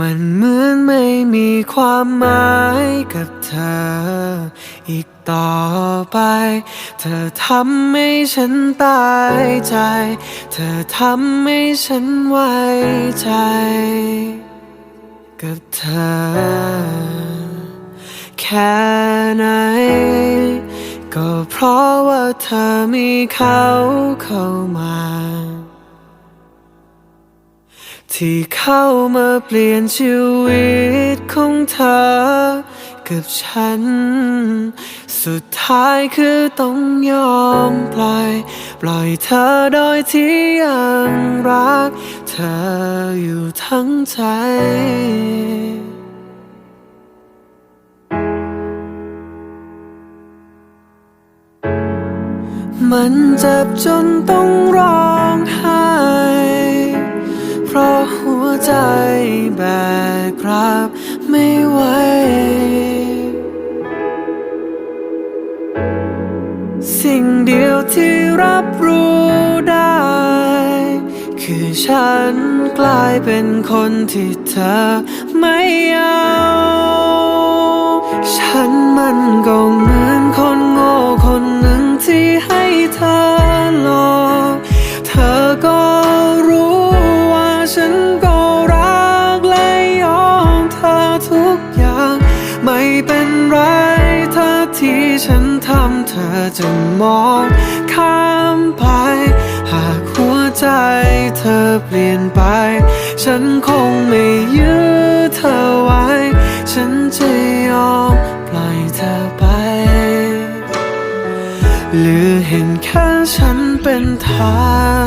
มันเหมือนไม่มีความหมายกับเธอ อีกต่อไป เธอทำให้ฉันตายใจ เธอทำให้ฉันไว้ใจ กับเธอ แค่ไหน ก็เพราะว่าเธอมีเขาเข้ามา ที่เข้ามาเปลี่ยนชีวิตของเธอ กับฉัน สุดท้ายคือต้องยอมปล่อย ปล่อยเธอโดยที่ยังรัก เธออยู่ทั้งใจมันเจ็บจนต้องร้องไห้ เพราะหัวใจแบกรับไม่ไหว สิ่งเดียวที่รับรู้ได้ คือฉันกลายเป็นคนที่เธอไม่เอา ฉันมันก็เหมื ทำเธอจะมองข้ามไป หากหัวใจเธอเปลี่ยนไป ฉันคงไม่ยื้อเธอไว้ ฉันจะยอมปล่อยเธอไป หรือเห็นแค่ฉันเป็นทาง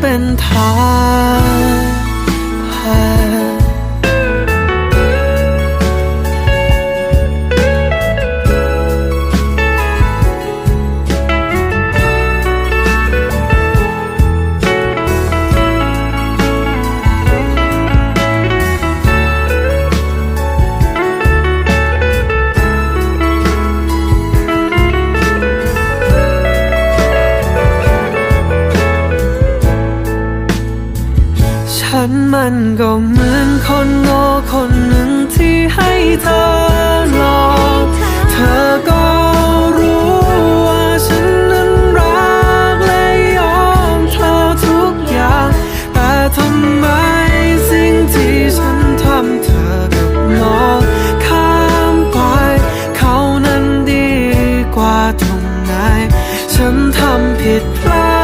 เป็นทางผ่าน มันก็เหมือนคนโง่คนหนึ่งที่ให้เธอหลอก เธอก็รู้ว่าฉันนั้นรักและยอมเธอทุกอย่าง แต่ทำไมสิ่งที่ฉันทำเธอกับมองข้ามไปเขานั้นดีกว่าตรงไหน ฉันทำผิดพลาด